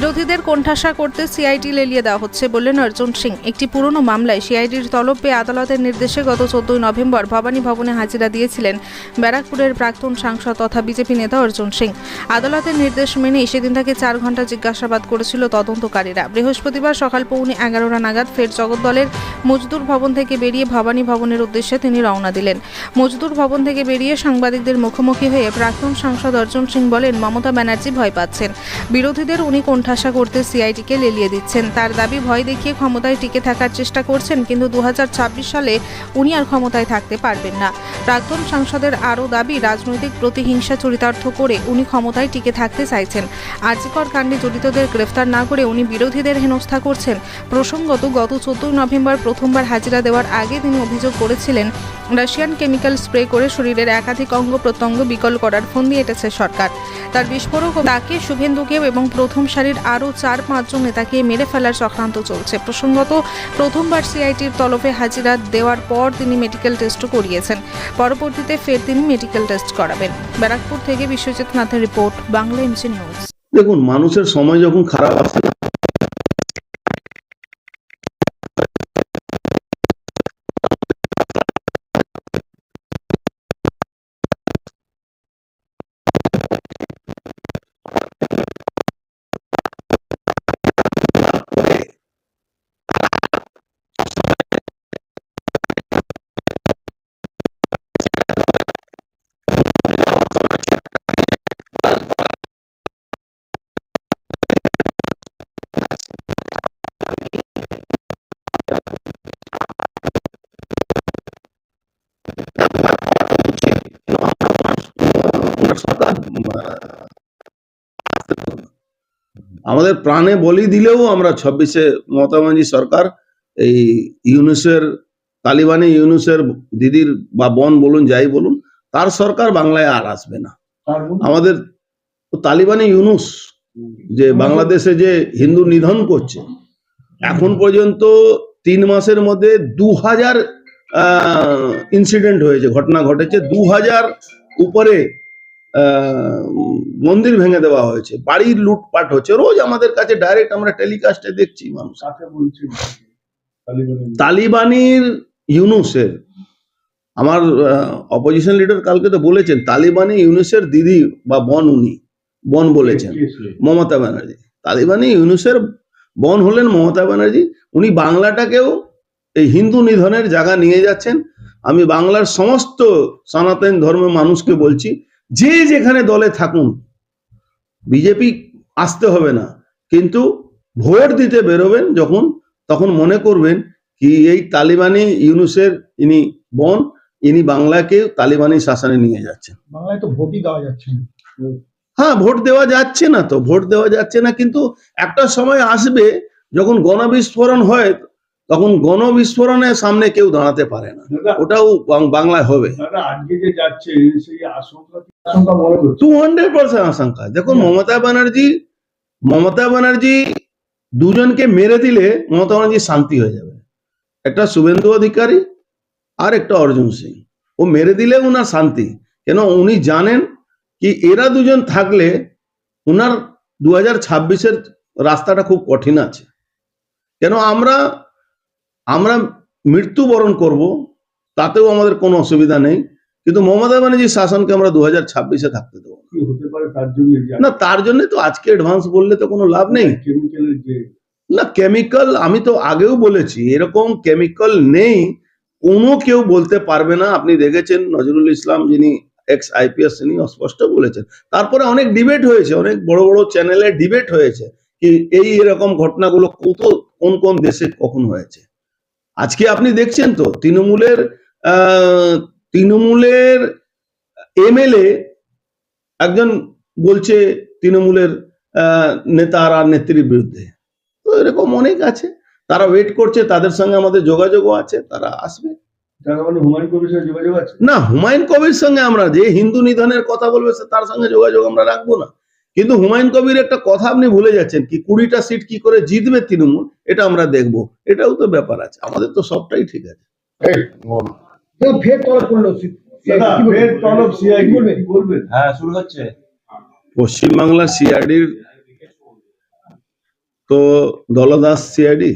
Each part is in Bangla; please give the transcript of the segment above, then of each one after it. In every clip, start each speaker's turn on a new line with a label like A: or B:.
A: বিরোধীদের কোণঠাসা করতে সিআইটি লেলিয়ে দেওয়া হচ্ছে বললেন অর্জুন সিং। একটি পুরনো মামলায় সিআইডির তলব পেয়ে আদালতের নির্দেশে গত চোদ্দই নভেম্বর ভবানী ভবনে হাজিরা দিয়েছিলেন ব্যারাকপুরের প্রাক্তন সাংসদ তথা বিজেপি নেতা অর্জুন সিং। আদালতের নির্দেশ মেনে সেদিন তাকে চার ঘণ্টা জিজ্ঞাসাবাদ করেছিল তদন্তকারীরা। বৃহস্পতিবার সকাল পৌনে এগারোটা নাগাদ ফের জগদ্দলের মজদুর ভবন থেকে বেরিয়ে ভবানী ভবনের উদ্দেশ্যে তিনি রওনা দিলেন। মজদুর ভবন থেকে বেরিয়ে সাংবাদিকদের মুখোমুখি হয়ে প্রাক্তন সাংসদ অর্জুন সিং বলেন, মমতা ব্যানার্জি ভয় পাচ্ছেন। বিরোধীদের উনি কোণঠাসা করতে সিআইটিকে লেলিয়ে দিচ্ছেন। তার দাবি, ভয় দেখিয়ে ক্ষমতায় টিকে থাকার চেষ্টা করছেন, কিন্তু দু হাজার ছাব্বিশ সালে উনি আর ক্ষমতায় থাকতে পারবেন না। প্রাক্তন সাংসদের আরও দাবি, রাজনৈতিক প্রতিহিংসা চরিতার্থ করে উনি ক্ষমতায় টিকে থাকতে চাইছেন। আর্জিকর কাণ্ডে জড়িতদের গ্রেফতার না করে উনি বিরোধীদের হেনস্থা করছেন। প্রসঙ্গত, গত চোদ্দই নভেম্বর প্রথমবার হাজিরা দেওয়ার আগে তিনি অভিযোগ করেছিলেন, রাশিয়ান কেমিক্যাল স্প্রে করে শরীরের একাধিক অঙ্গ প্রত্যঙ্গ বিকল করার ফন্দি এটেছে সরকার। তার বিস্ফোরক তাকে শুভেন্দুকেও এবং প্রথম সারির আরও চার পাঁচজন নেতাকে মেরে ফেলার চক্রান্ত চলছে। প্রসঙ্গত, প্রথমবার সিআইটির তলবে হাজিরা দেওয়ার পর তিনি মেডিকেল টেস্টও করিয়েছেন। পরবর্তীতে ফের তিনি মেডিকেল টেস্ট করাবেন। ব্যারাকপুর থেকে বিশ্বজিৎ নাথের রিপোর্ট, বাংলা এমসি নিউজ।
B: দেখুন, মানুষের সময় যখন খারাপ আসে আমাদের প্রাণে বলি দিলেও আমরা ছাব্বিশে মমতা ব্যানার্জি সরকার এই ইউনুসের তালিবানি ইউনুসের দিদির বা বন বলুন যাই বলুন তার সরকার বাংলায় আর আসবে না। আমাদের তালিবানি ইউনুস যে বাংলাদেশে যে হিন্দু নিধন করছে এখন পর্যন্ত তিন মাসের মধ্যে দু হাজার ইনসিডেন্ট হয়েছে ঘটনা ঘটেছে দু হাজার উপরে মন্দির ভেঙে দেওয়া হয়েছে বাড়ির লুটপাট হচ্ছে রোজ আমাদের কাছে ডাইরেক্ট আমরা টেলিকাস্টে দেখছি মানুষ।
C: তালিবানির।
B: ইউনুসের আমার অপোজিশন লিডার কালকে তো বলেছেন তালিবানি ইউনুসের দিদি বা বন উনি বন বলেছেন মমতা ব্যানার্জি। তালিবানি ইউনুসের বন হলেন মমতা ব্যানার্জি উনি বাংলাটাকেও এই হিন্দু নিধনের জায়গা নিয়ে যাচ্ছেন। আমি বাংলার সমস্ত সনাতন ধর্মের মানুষকে বলছি যে যেখানে দলে থাকুন বিজেপি আসতে হবে না। কিন্তু ভোট দিতে বেরোবেন যখন তখন মনে করবেন কি এই তালিবানি ইউনুসের ইনি বন ইনি বাংলাকে তালিবানি শাসনে নিয়ে যাচ্ছেন।
C: বাংলায় তো ভোটই দেওয়া যাচ্ছে না।
B: হ্যাঁ ভোট দেওয়া যাচ্ছে না তো ভোট দেওয়া যাচ্ছে না কিন্তু একটা সময় আসবে যখন গণবিস্ফোরণ হয় তখন গণবিস্ফোরণের সামনে কেউ দাঁড়াতে পারে না। ওটাও বাংলায় হবে।
C: আজকে যে যাচ্ছে সেই আশঙ্কা
B: টু হান্ড্রেড পার্সেন্ট আশঙ্কা। দেখুন
C: হুম।
B: মমতা ব্যানার্জি মমতা ব্যানার্জি দুজনকে মেরে দিলে মমতা ব্যানার্জি শান্তি হয়ে যাবে। একটা শুভেন্দু অধিকারী আর একটা অর্জুন সিং। ও মেরে দিলে উনার শান্তি। কেন? উনি জানেন কি এরা দুজন থাকলে উনার দু হাজার ছাব্বিশের রাস্তাটা খুব কঠিন আছে। কেন? আমরা আমরা মৃত্যুবরণ করব তাতেও আমাদের কোনো অসুবিধা নেই। কিন্তু মমতা ব্যানার্জির শাসনকে আমরা দু হাজার ছাব্বিশে থাকতে দেবো না।
C: তার জন্য
B: না তার জন্য তো আজকে অ্যাডভান্স বললে তো কোনো লাভ নেই। না কেমিক্যাল আমি তো আগেও বলেছি এরকম কেমিক্যাল নেই কোনো কেউ বলতে পারবে না। আপনি দেখেছেন নজরুল ইসলাম যিনি এক্স আইপিএস তিনি অস্পষ্ট বলেছেন। তারপরে অনেক ডিবেট হয়েছে অনেক বড় বড় চ্যানেলে ডিবেট হয়েছে কি এই এরকম ঘটনাগুলো কত কোন কোন দেশে কখন হয়েছে। আজকে আপনি দেখছেন তো তৃণমূলের আহ, তৃণমূলের এমএলএ একজন বলছে তৃণমূলের আহ, নেতার আর নেত্রীর বিরুদ্ধে। তো এরকম অনেক আছে। তারা ওয়েট করছে তাদের সঙ্গে আমাদের যোগাযোগও আছে তারা আসবে।
C: মানে যোগাযোগ
B: না হুমায়ুন কবির সঙ্গে আমরা যে হিন্দু নিধনের কথা বলবে তার সঙ্গে যোগাযোগ আমরা রাখব না। কিন্তু হুমায়ুন কবির একটা কথা আপনি ভুলে যাচ্ছেন কি কুড়িটা সিট কি করে জিতবে তৃণমূল এটা আমরা দেখব। এটাও তো ব্যাপার আছে আমাদের তো সবটাই ঠিক আছে।
D: ফের তলব করল
C: ফের তলব সিআই
D: কি বলবেন?
E: হ্যাঁ শুরু হচ্ছে।
B: পশ্চিমবাংলা সিআইডির তো দলদাস সিআইডি?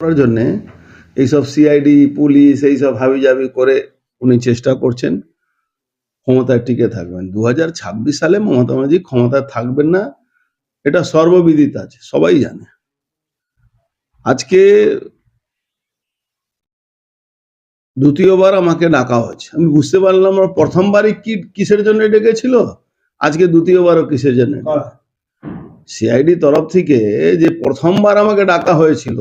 B: করার জন্য এইসব সিআইডি পুলিশ এইসব হাবিজাবি করে উনি চেষ্টা করছেন। ক্ষমতায় টিকে থাকবেন। দুহাজার ছাব্বিশ সালে মমতা ব্যানার্জি ক্ষমতায় থাকবেন না এটা সর্ববিদিত আছে সবাই জানে। আজকে দ্বিতীয়বার আমাকে ডাকা হয়েছে। আমি বুঝতে পারলাম প্রথমবারই কি কিসের জন্য ডেকেছিল? আজকে দ্বিতীয়বারও কিসের জন্য সিআইডি তরফ থেকে যে প্রথমবার আমাকে ডাকা হয়েছিল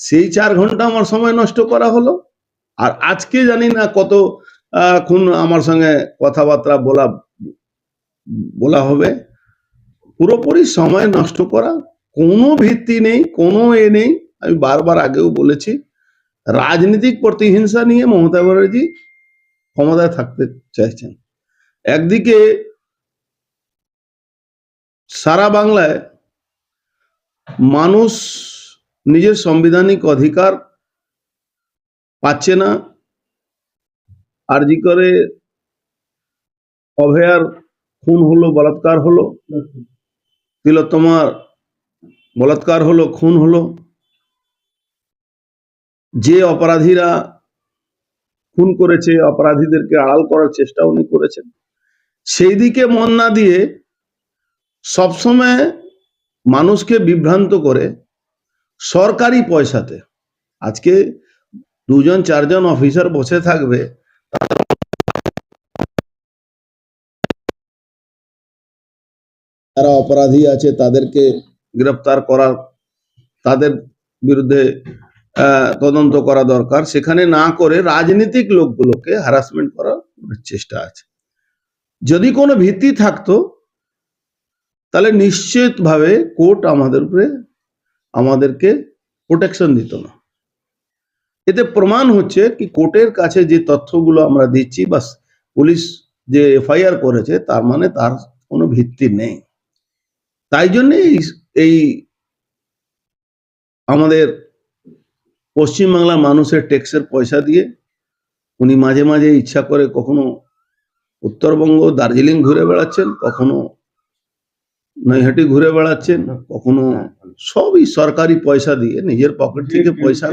B: সেই চার ঘণ্টা আমার সময় নষ্ট করা হলো। আর আজকে জানি না কত খুন আমার সঙ্গে কথাবার্তা বলা বলা হবে। পুরোপুরি সময় নষ্ট করা, কোনো ভিত্তি নেই, কোনো এ নেই। আমি বারবার আগেও বলেছি, রাজনৈতিক প্রতিহিংসা নিয়ে মমতা ব্যানার্জি ক্ষমতায় থাকতে চাইছেন। একদিকে সারা বাংলায় মানুষ নিজের সাংবিধানিক অধিকার পাচ্ছে না আরজি করে, অভয়ার খুন হলো, বলাৎকার হলো। তিলোত্তমার বলাৎকার হলো, খুন হলো। যে অপরাধীরা খুন করেছে, অপরাধীদেরকে আড়াল করার চেষ্টা উনি করেছেন। সেই দিকে মন না দিয়ে সবসময় মানুষকে বিভ্রান্ত করে সরকারি পয়সাতে। আজকে দুজন, চারজন অফিসার বসে থাকবে যারা অপরাধী আছে, তাদেরকে গ্রেপ্তার করার, তাদের বিরুদ্ধে তদন্ত করা দরকার। সেখানে না করে রাজনৈতিক লোকগুলোকে হ্যারাসমেন্ট করার চেষ্টা আছে। যদি কোনো ভিত্তি থাকতো, তাহলে নিশ্চিতভাবে কোর্ট আমাদের উপরে, আমাদেরকে প্রোটেকশন দিত না। এতে প্রমাণ হচ্ছে কি কোর্টের কাছে যে তথ্যগুলো আমরা দিচ্ছি বা পুলিশ যে এফআইআর করেছে তার মানে তার কোনো ভিত্তি নেই। তাই জন্য এই আমাদের পশ্চিমবাংলার মানুষের ট্যাক্সের পয়সা দিয়ে উনি মাঝে মাঝে ইচ্ছা করে কখনো উত্তরবঙ্গ, দার্জিলিং ঘুরে বেড়াচ্ছেন, কখনো নৈহাটি ঘুরে বেড়াচ্ছেন কখনো সবই সরকারি পয়সা দিয়ে নিজের পকেট থেকে পয়সা